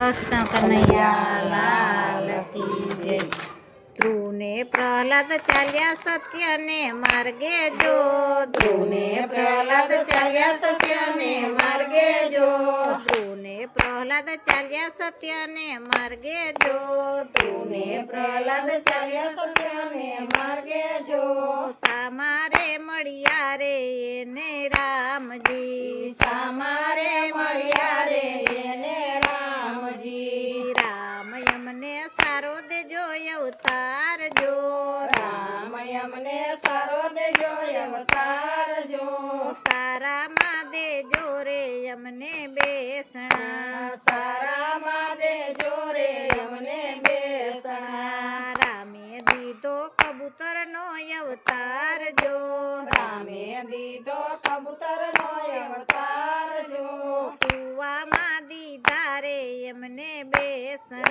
કૃષ્ણ કનૈયા લાલ કી જય ધ્રુવને પ્રહલાદ ચાલ્યા સત્યને માર્ગે જો. ધ્રુવને પ્રહલાદ ચાલ્યા સત્યને માર્ગે જો. ધ્રુવને પ્રહલાદ ચાલ્યા સત્યને માર્ગે જો. ધ્રુવને પ્રહલાદ ચાલ્યા સત્યને માર્ગે જો. સામારે મળ્યા રે રામજી? સામારે દેજો રામ અમને સારો દેજો અવતાર જો. સારામાં દેજો રે અમને બેસણા. સારામાં દેજો રે અમને બેસણા. રામે દીધો કબૂતરનો અવતાર જો. રામે દીધો કબૂતરનો અવતારજો કુવામાં દીધા રે એમને બેસણા.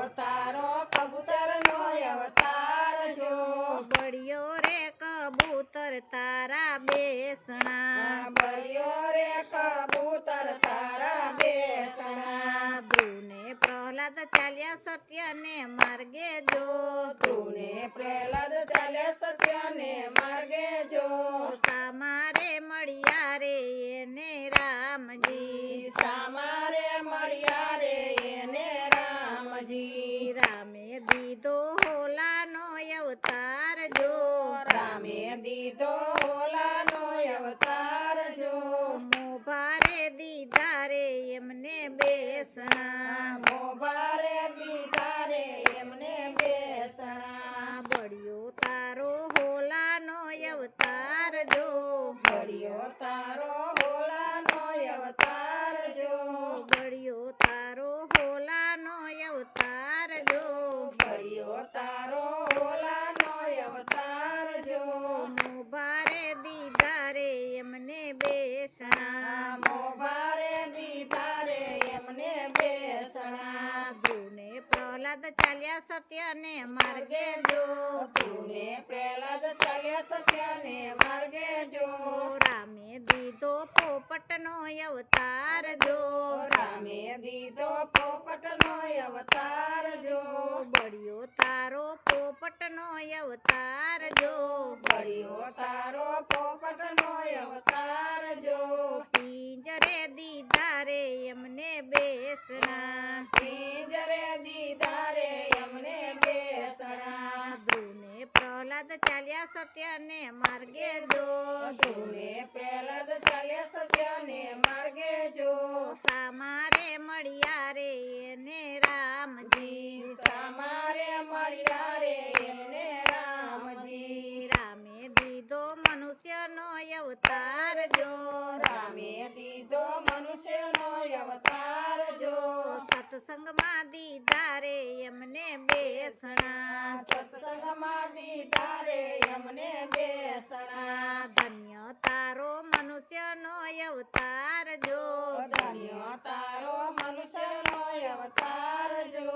બળ્યો કબૂતર નો અવતાર જો. બળ્યો રે કબૂતર તારા બેસણા. બળ્યો રે કબૂતર તારા બેસણા. ધ્રુવને પ્રહલાદ ચાલ્યા સત્યને માર્ગે જો. ધ્રુવને પ્રહલાદ ચાલ્યા સત્યને માર્ગે જો. તમારે મળ્યા રે એને રામજી. અવતાર જો રામે દીધો ઓલાનો અવતાર જો. મોભારે દીધા પ્રહલાદ ચાલ્યા સત્યને માર્ગે જો. ધ્રુવને પ્રહલાદ ચાલ્યા સત્યને માર્ગે જો. રામે દીધો પોપટનો અવતાર જો. રામે દીધો પોપટનો અવતાર જો. બળ્યો તારો પોપટનો અવતાર જો. બળ્યો તારો પોપટનો અવતાર જો. પિંજરે દીધા રે એમને બેસણા. સત્યને માર્ગે જો. ધ્રુવને પ્રહલાદ ચાલ્યા સત્યને માર્ગે જો. સામારે મળ્યા રે એને રામજી. સામારે મળ્યા રે એને રામજી. રામે દીધો મનુષ્યનો અવતાર જો. રામે દીધો મનુષ્યનો અવતાર જો. સત્સંગમાં દીધા રે એમને બેસણા. સત્સંગમાં દીધા રે એમને બેસણા. ધન્ય તારો મનુષ્યનો અવતાર જો. ધન્ય તારો મનુષ્યનો અવતાર જો.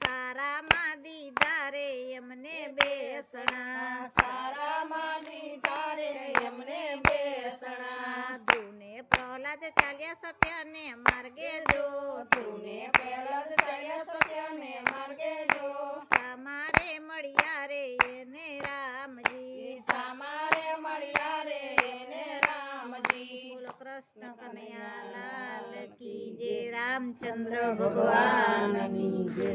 સારામાં દીધારે એમને બેસણા. સારામાં એમને બેસણા. પ્રહલાદ ચાલ્યા સત્યને માર્ગે જો. ધ્રુવને પ્રહલાદ ચાલ્યા સત્યને માર્ગે જો. સામારે કનૈયા લાલ કી જય રામચંદ્ર ભગવાનની જય